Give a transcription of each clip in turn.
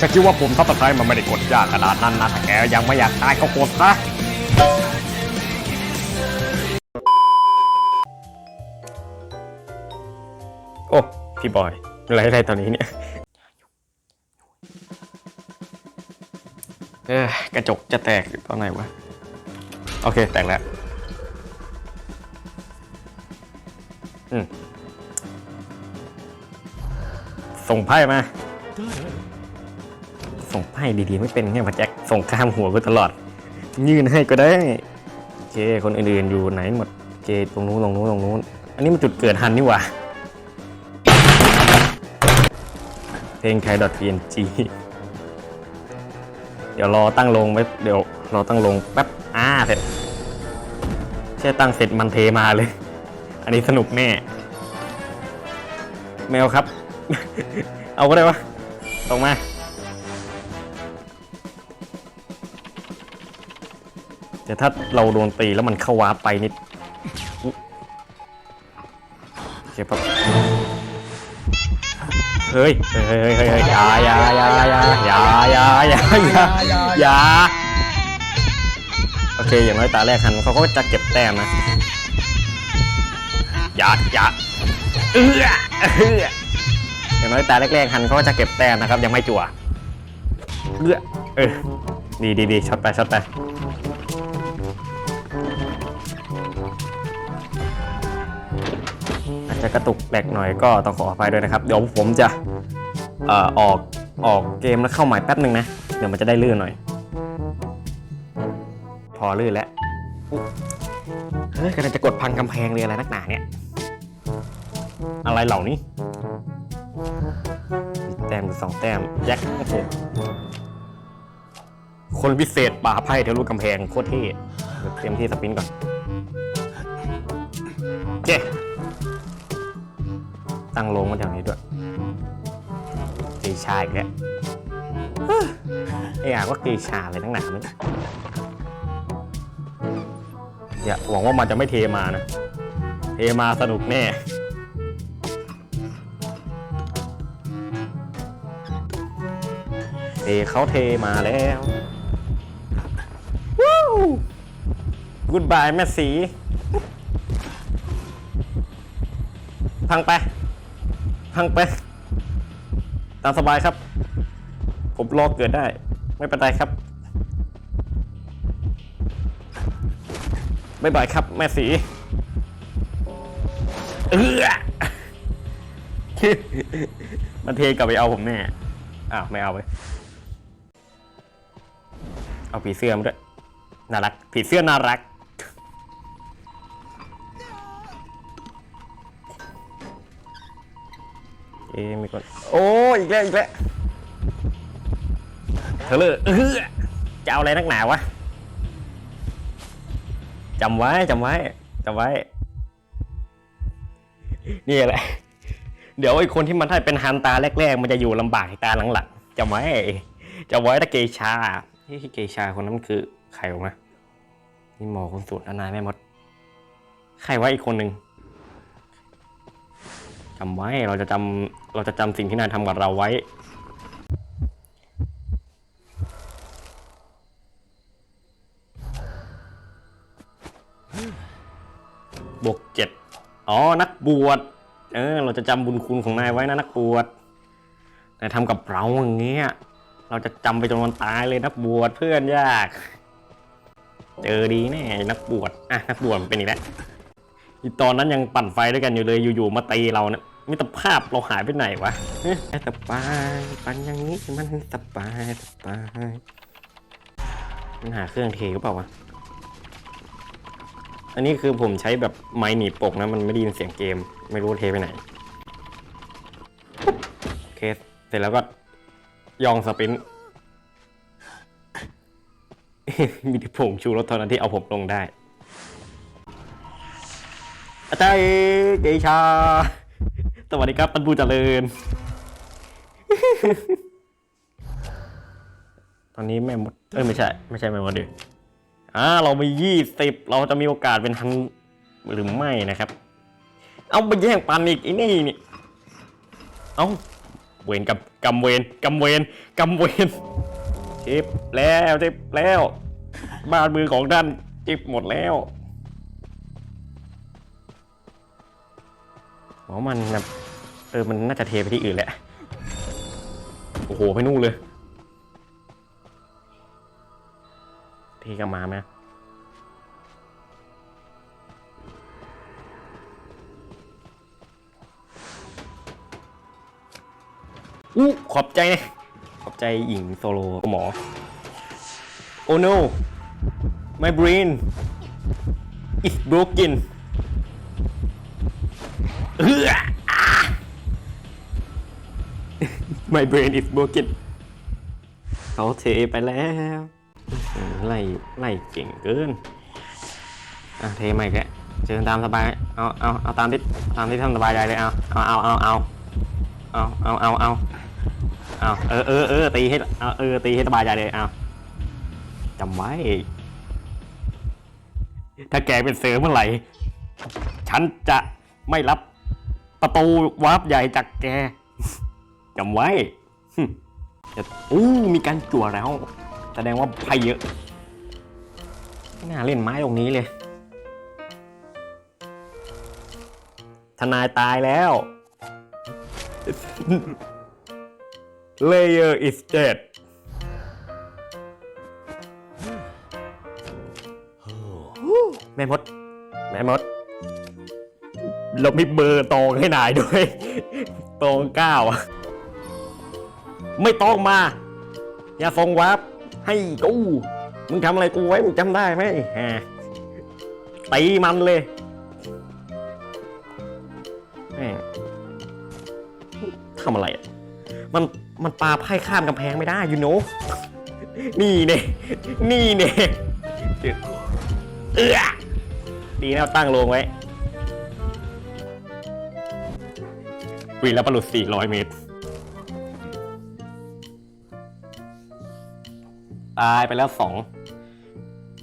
จะคิดว่าผมทับตะไคร้มันไม่ได้กดยากขนาดนั้นนะถ้าแกยังไม่อยากตายก็กดซะโอ้ พี่บอยอะไรอะไรตอนนี้เนี่ยเออกระจกจะแตกตอนไหนวะ โอเค แตกแล้ว ส่งไพ่มา ส่งไพ่ดีๆไม่เป็นไงวะแจ็คส่งข้ามหัวกูตลอด ยื่นให้ก็ได้โอเคคนอื่นๆอยู่ไหนหมดเคตรงนู้นตรงนู้นตรงนู้น อันนี้มันจุดเกิดฮันนี่หว่าเพลงไทย .png เดี๋ยวรอตั้งลงไว้เดี๋ยวรอตั้งลงแป๊บอ่าเสร็จแค่ตั้งเสร็จมันเทมาเลย อันนี้สนุกแน่ แมวครับ เอาก็ได้วะส่งมา แต่ถ้าเราโดนตีแล้วมันเข้าวาร์ปไปนิดอุ๊ยโอเคปั๊บเฮ้ยเฮ้ยเฮ้ยเฮ้ยเฮ้ยอยาอยาอยาอยาอยาอยาอยาอยาอยาโอเคอย่างน้อยตาแรกฮันเขาก็จะเก็บแต้มนะอยาอยาเอื้อเอื้อ อย่างน้อยตาแรกๆฮันเขาก็จะเก็บแต้มนะครับ ยังไม่จั่วเอื้อเออดีดีดีช็อตไปช็อตไปอาจจะกระตุกแหลกหน่อยก็ต้องขออภัยด้วยนะครับ เดี๋ยวผมจะเอ่อออกออกเกมแล้วเข้าใหม่แป๊บหนึ่งนะ เดี๋ยวมันจะได้ลื่นหน่อย พอลื่นแล้วเฮ้ยกำลังจะกดพังกำแพงเลยอะไรนักหนาเนี่ย อะไรเหล่านี้ แต้มสองแต้มแจ็คโอ้โหคนพิเศษป่าไพ่ทะลุกำแพงโคตรเท่เดี๋ยวเตรียมที่สปินก่อนเจ๊ตั้งโลงมาแถวนี้ด้วยเกชาอีกแล้วเฮ้ยไอ้อะว่าเกชาอะไรตั้งหนามันอย่าหวังว่ามันจะไม่เทมานะ เทมาสนุกแน่ เทเขาเทมาแล้ววู้กูดบายแม่สีพังไปพังไป ตามสบายครับ ผมรอเกิดได้ ไม่เป็นไรครับบายบายครับ แม่สีเออมันเทกลับไปเอาผมแน่ อ้าว ไม่เอาไป เอาผีเสื้อมาด้วยน่ารักผีเสื้อน่ารัก เอ๊มีคนโอ้ยอีกแล้วอีกแล้วเธอเลยเออจะเอาอะไรนักหนาวะจำไว้จำไว้จำไว้ นี่แหละ เดี๋ยวไอ้คนที่มันถ้าเป็นฮันตาแรก ๆ มันจะอยู่ลำบากตาหลังๆจำไว้จำไว้ถ้าเกชา ที่เกชาคนนั้นมันคือใครวะนี่หมอคนสูตรนายแม่มด ใครวะอีกคนหนึ่งจำไว้เราจะจำเราจะจำสิ่งที่นายทำกับเราไว้ บวกเจ็ดอ๋อ นักบวช เออ เราจะจำบุญคุณของนายไว้นะนักบวช นายทำกับเราอย่างเงี้ย เราจะจำไปจนวันตายเลยนักบวชเพื่อนยาก เจอดีแน่นักบวชอะนักบวชมันเป็นอีกแล้วอีตอนนั้นยังปั่นไฟด้วยกันอยู่เลยอยู่ๆมาตีเราเนะมิตรภาพเราหายไปไหนวะสบายปั่นอย่างนี้มันสบายสบายมันหาเครื่องเทหรือเปล่าวะอันนี้คือผมใช้แบบไม้หนีบปกนะ มันไม่ได้ยินเสียงเกม ไม่รู้เทไปไหนโอเคเสร็จแล้วก็ ยองสปิน มีแต่ผงชูรสเท่านั้นที่เอาผมลงได้อาจารย์เกชา สวัสดีครับท่านผู้เจริญ ตอนนี้แม่มด เอ้ยไม่ใช่ ไม่ใช่แม่มดดิอ่าเรามียี่สิบเราจะมีโอกาสเป็นทันหรือไม่นะครับ เอาไปแย่งปันอีกไอ้นี่นี่ เอาเวรกับ กำเวรกำเวรกำเวรจิบแล้วจิบแล้ว บ้านมือของท่านจิบหมดแล้วอ๋อมันแบบเออมันน่าจะเทไปที่อื่นแหละ โอ้โห ไปนู่นเลย เทกลับมาไหม อู้ขอบใจนะขอบใจหญิงโซโลหมอ โอ้ no my brain is broken เออ my brain is broken เขาเทไปแล้วไล่ไล่เก่งเกิน อะเทมาอีกแล้วเชิญตามสบาย เอาเอาเอาตามที่ตามที่ท่านสบายใจเลยเอาเอาเอาเอาเอาเอาเอาเอา เอาเอเออเออเออตีให้เอาเออตีให้สบายใจเลยเอาจำไว้ ถ้าแกเป็นเสือเมื่อไหร่ ฉันจะไม่รับประตูวาร์ปใหญ่จากแกจำไว้หึจะอู้มีการจั่วแล้ว แสดงว่าไพ่เยอะไม่น่าเล่นไม้ตรงนี้เลย ทนายตายแล้ว Layer is dead แม่มด แม่มด เรามีเบอร์ตองให้นายด้วย ตองเก้าไม่ต้องมา อย่าส่งวับให้กู มึงทำอะไรกูไว้ มึงจำได้ไหมฮะตีมันเลยทำอะไร มัน มันปาไพ่ข้ามกำแพงไม่ได้ยูโนนี่เนี่นี่เน่เออดีนะตั้งลงไว้วีแล้วประหลุด400 เมตร ตายไปแล้วสอง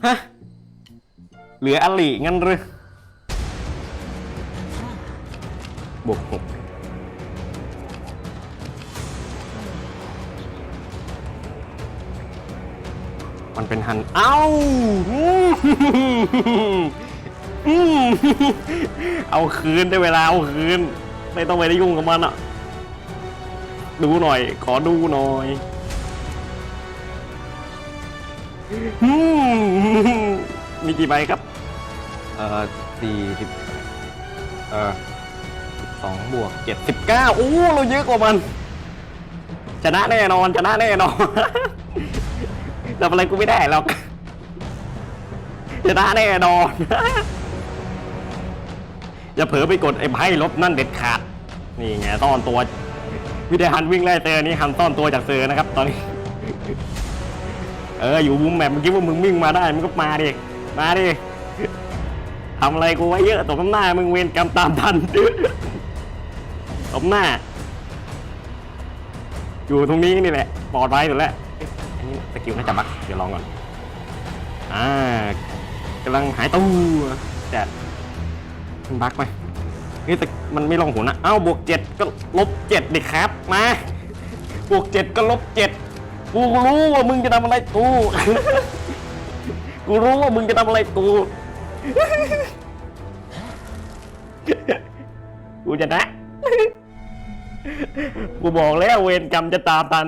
ฮะ เหลืออลิงั้นหรือบวกหก มันเป็นฮัน เอ้าเอาคืนได้เวลาเอาคืน ไม่ต้องไปได้ยุ่งกับมันอะ ดูหน่อย ขอดูหน่อยมมีกี่ใบครับ เอ่อสี่สิบเอ่อสองบวกเจ็ดสิบเก้าโอ้ เราเยอะกว่ามัน ชนะแน่นอน ชนะแน่นอน ทำอะไรกูไม่ได้หรอกชนะแน่นอน อย่าเผลอไปกดไอ้ไพ่ลบนั่นเด็ดขาด นี่ไงซ่อนตัว วิธีหันวิ่งไล่เตอนี่หันซ่อนตัวจากเซอร์นะครับ ตอนนี้ เอออยู่มุมแบบเมื่อกี้ว่ามึงวิ่งมาได้มึงก็มาดิ มาดิทำอะไรกูไว้เยอะตบน้ำหน้า มึงเวรกรรมตามทันตบหน้า อยู่ตรงนี้นี่แหละ ปลอดภัยสุดแล้ว อันนี้สกิลน่าจะบักเดี๋ยวลองก่อน อ่ากำลังหายตู้แต่มันบักไหมนี่แต่มันไม่ลงหัวนะ เอ้าบวกเจ็ดก็ลบเจ็ดดิครับ มา บวกเจ็ดก็ลบเจ็ดกูรู้ว่ามึงจะทำอะไรกู กูรู้ว่ามึงจะทำอะไรกู กูจะนะ กูบอกแล้วเวรกรรมจะตามทัน